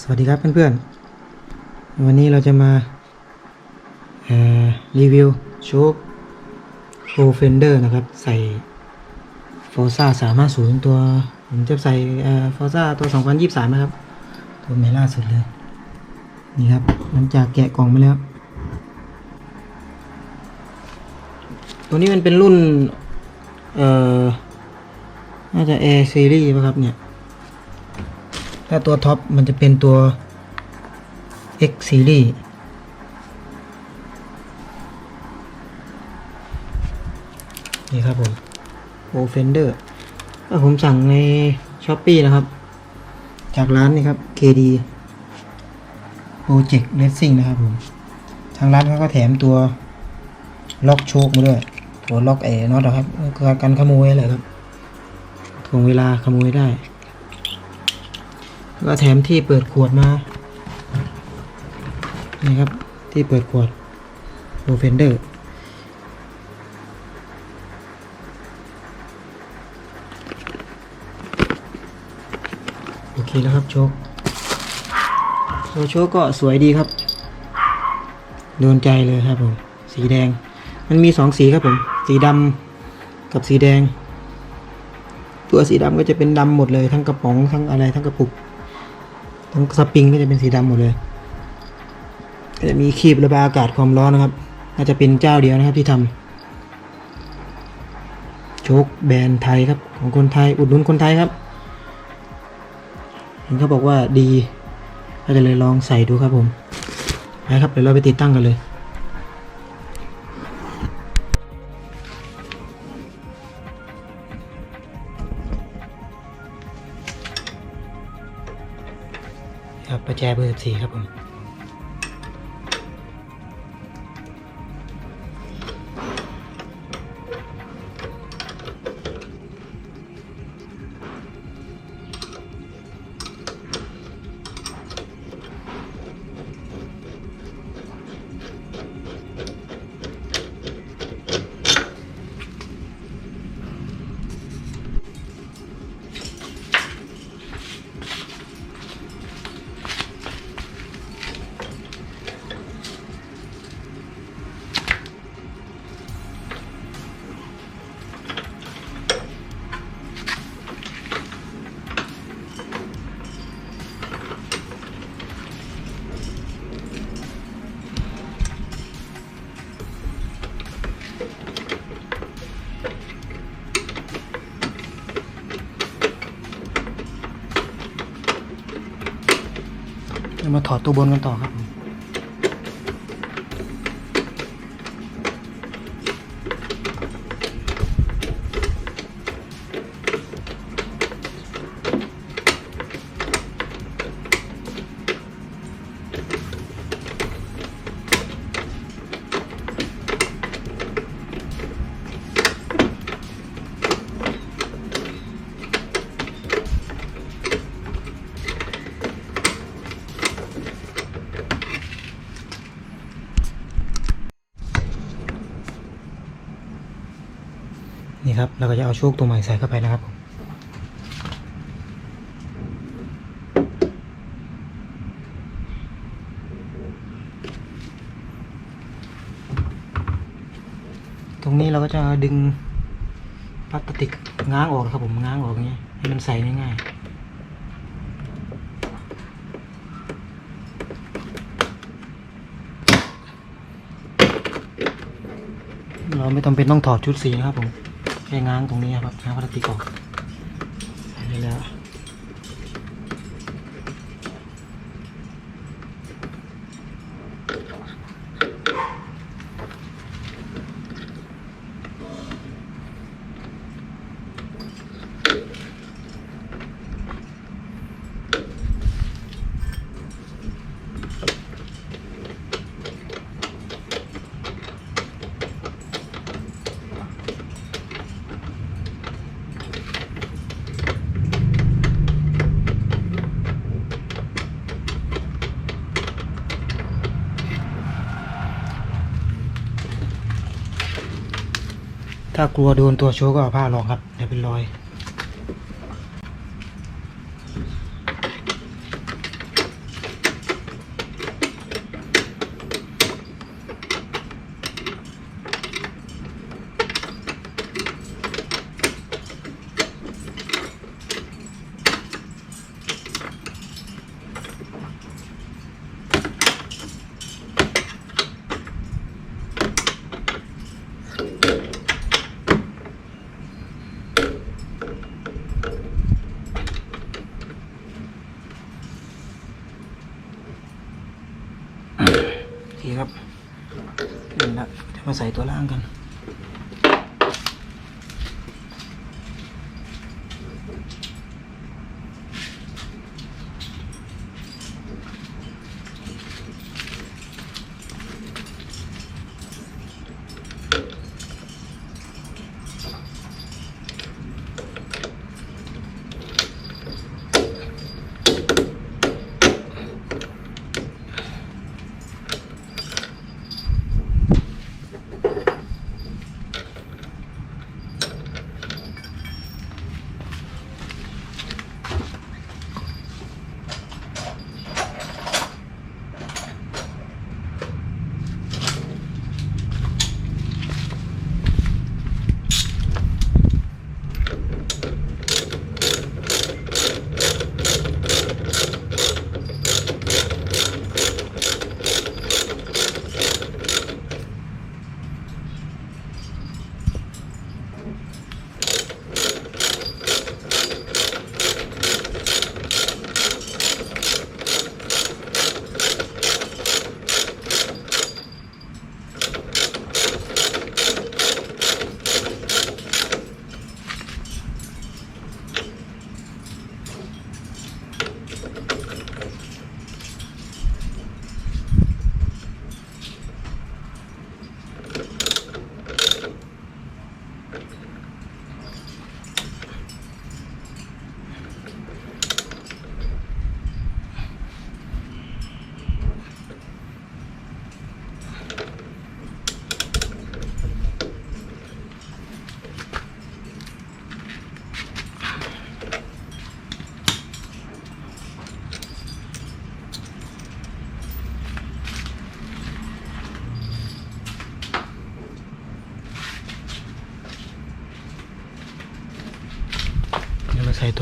สวัสดีครับเพื่อนๆ วันนี้เราจะมารีวิวโชคโ o เฟนเดอร์นะครับ ใส่ฟอร์ซ่าสามารถศูนย์ตัว ผมจะใส่เอ่อฟอร์ซ่าตัว 2023 นะครับ ตัวใหม่ล่าสุดเลย นี่ครับ หลังจากแกะกล่องมาแล้ว ตัวนี้มันเป็นรุ่น เอ่อ น่าจะ A Series ป่ะครับเนี่ย ถ้าตัวท็อปมันจะเป็นตัว X Series นี่ครับผม o f e n d e r ถ้าผมสั่งใน s h อ p e e นะครับ จากร้านนี่ครับ KD Project Racing นะครับผม ทางร้านเขาก็แถมตัวล็อกโชคมาด้วย ตัวล็อกแอร์น็อตนะครับก็กันขโมยแหละครับถ่วงเวลาขโมยได้ ก็แถมที่เปิดขวดมา นี่ครับ ที่เปิดขวดโ o เฟนเดอร์ โอเคแล้วครับโชคตัวโชคก็สวยดีครับ โดนใจเลยครับผม สีแดง มันมีสองสีครับผม สีดำกับสีแดง ตัวสีดำก็จะเป็นดำหมดเลยทั้งกระป๋องทั้งอะไรทั้งกระปุก ทั้งสปริงก็จะเป็นสีดำหมดเลยจะมีคีบระบายอากาศความร้อนนะครับอาจะเป็นเจ้าเดียวนะครับที่ทำโชคแบรนด์ไทยครับ ของคนไทยอุดหนุนคนไทยครับเห็นเขาบอกว่าดีก็จะเลยลองใส่ดูครับผมไปครับเดี๋ยวเราไปติดตั้งกันเลย F4 ครับผม มาถอดตัวบนกันต่อครับผม นี่ครับเราก็จะเอาโชคตัวใหม่ใส่เข้าไปนะครับผมตรงนี้เราก็จะดึงพลาสติกง้างออกครับผมง้างออกอย่างนี้ให้มันใส่ง่ายๆเราไม่ต้องเป็นต้องถอดชุดสีนะครับผม แค่ง้างตรงนี้ครับง้างพลาสติกออกใส่ได้แล้ว ถ้ากลัวโดนตัวโชกก็เอาผ้ารองครับเดี๋ยวเป็นรอย โแล้วเดี๋ยว มาใส่ตัวล่างกัน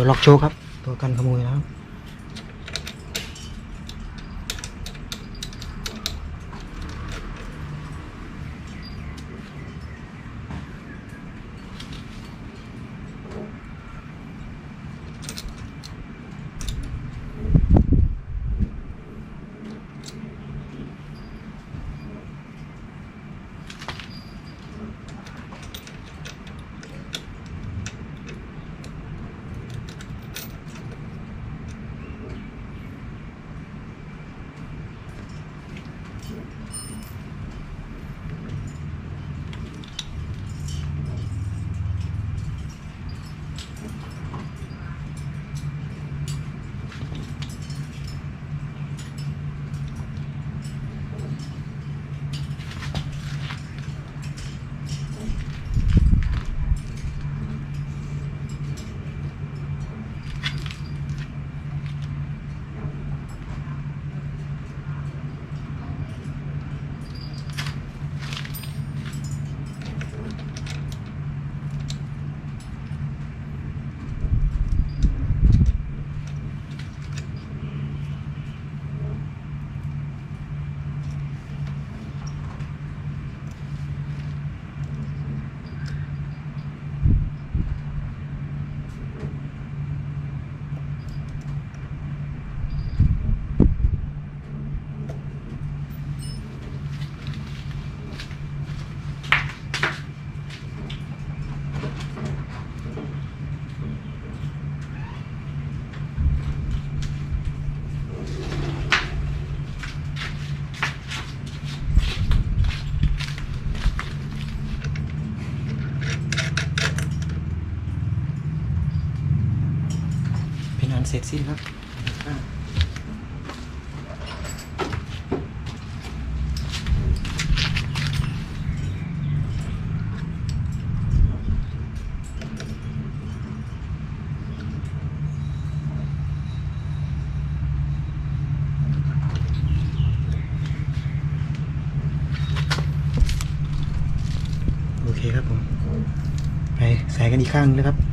ตัวล็อกโชคครับ ตัวกันขโมยนะครับ ร็จสิ้นครับโอเคครับผม ไปใส่กันอีกข้างเลยครับ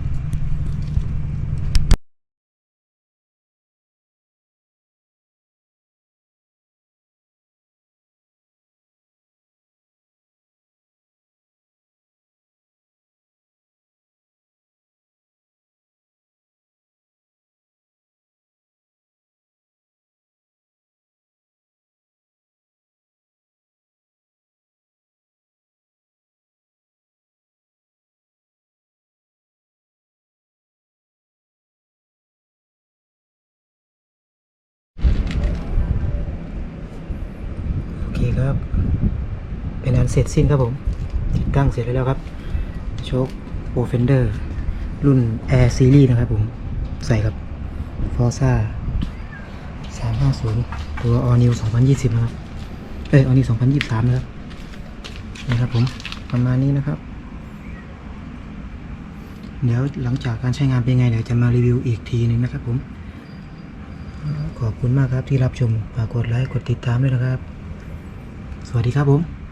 ครับ เป็นอันเสร็จสิ้นครับผม ติดตั้งเสร็จแล้วครับ โชคโปรเฟนเดอร์ รุ่น Air Series นะครับผม ใส่กับ Forza 350 ตัว All New 2020 นะครับ เอ้ย All New 2023 นะครับนี่ครับผม ประมาณนี้นะครับ เดี๋ยวหลังจากการใช้งานเป็นไง เดี๋ยวจะมารีวิวอีกทีหนึ่งนะครับผมขอบคุณมากครับที่รับชม ฝากกดไลค์ กดติดตามด้วยนะครับ สวัสดีครับผม